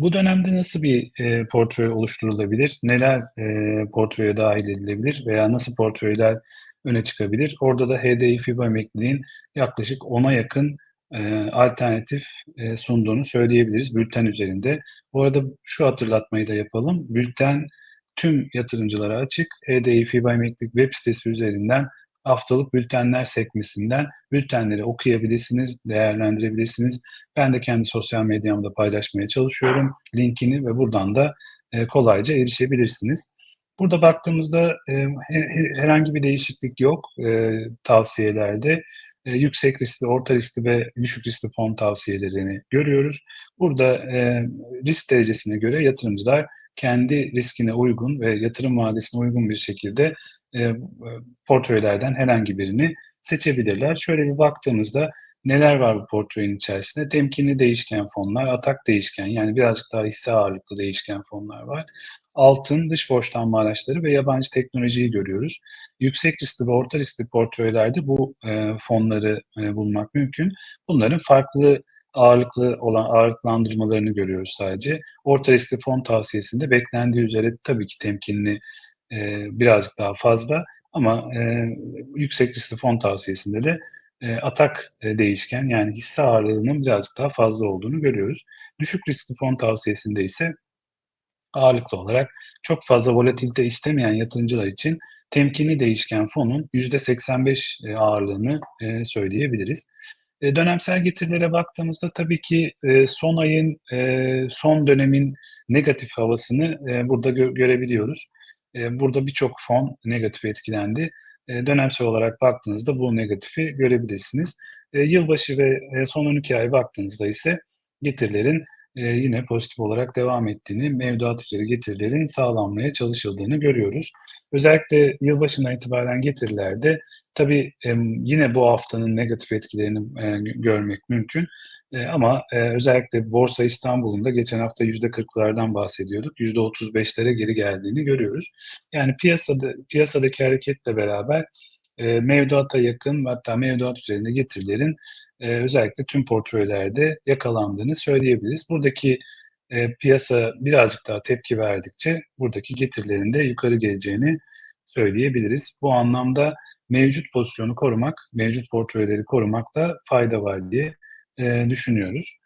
Bu dönemde nasıl bir, eee, portföy oluşturulabilir? Neler, eee, portföye dâhil edilebilir veya nasıl portföyler öne çıkabilir? Orada da HDI FİBA Emekliliğin yaklaşık 10'a yakın, eee, alternatif, eee, sunduğunu söyleyebiliriz bülten üzerinde. Bu arada şu hatırlatmayı da yapalım. Bülten tüm yatırımcılara açık. HDI FİBA Emeklilik web sitesi üzerinden haftalık bültenler sekmesinden bültenleri okuyabilirsiniz, değerlendirebilirsiniz. Ben de kendi sosyal medyamda paylaşmaya çalışıyorum linkini ve buradan da, eee, kolayca erişebilirsiniz. Burada baktığımızda, he herhangi bir değişiklik yok, eee, tavsiyelerde. Yüksek riskli, orta riskli ve düşük riskli fon tavsiyelerini görüyoruz. Burada, risk derecesine göre yatırımcılar kendi riskine uygun ve yatırım vadesine uygun bir şekilde, eee, eee, portföylerden herhangi birini seçebilirler. Şöyle bir baktığımızda neler var bu portföyün içerisinde? Temkinli değişken fonlar, atak değişken yani birazcık daha hisse ağırlıklı değişken fonlar var. Altın, dış borçlanma araçları ve yabancı teknolojiyi görüyoruz. Yüksek riskli ve orta riskli portföylerde bu, eee, fonları, eee, bulmak mümkün. Bunların farklı ağırlıklı olan ağırlıklandırmalarını görüyoruz sadece. Orta riskli fon tavsiyesinde beklendiği üzere tabii ki temkinli, eee, birazcık daha fazla ama, eee, yüksek riskli fon tavsiyesinde de, eee, atak, eee, değişken yani hisse ağırlığının birazcık daha fazla olduğunu görüyoruz. Düşük riskli fon tavsiyesinde ise ağırlıklı olarak çok fazla volatilite istemeyen yatırımcılar için temkinli değişken fonun %85, eee, ağırlığını, eee, söyleyebiliriz. Eee, dönemsel getirilere baktığımızda tabii ki, eee, son ayın, eee, son dönemin negatif havasını, burada gö görebiliyoruz. Burada birçok fon negatif etkilendi. Dönemsel olarak baktığınızda bu negatifi görebilirsiniz. Yılbaşı ve, son 12 aya baktığınızda ise getirilerin, eee, yine pozitif olarak devam ettiğini, mevduat üzeri getirilerin sağlanmaya çalışıldığını görüyoruz. Özellikle yılbaşından itibaren getirilerde tabii, emm, yine bu haftanın negatif etkilerini, gö görmek mümkün, eee, ama, eee, özellikle Borsa İstanbul'un da geçen hafta %40'lardan bahsediyorduk, %35'lere geri geldiğini görüyoruz. Yani piyasada piyasadaki hareketle beraber, eee, mevduata yakın hatta mevduat üzerinde getirilerin, eee, özellikle tüm portföylerde yakalandığını söyleyebiliriz. Buradaki, eee, piyasa birazcık daha tepki verdikçe buradaki getirilerin de yukarı geleceğini söyleyebiliriz. Bu anlamda mevcut pozisyonu korumak, mevcut portföyleri korumakta fayda var diye, eee, düşünüyoruz.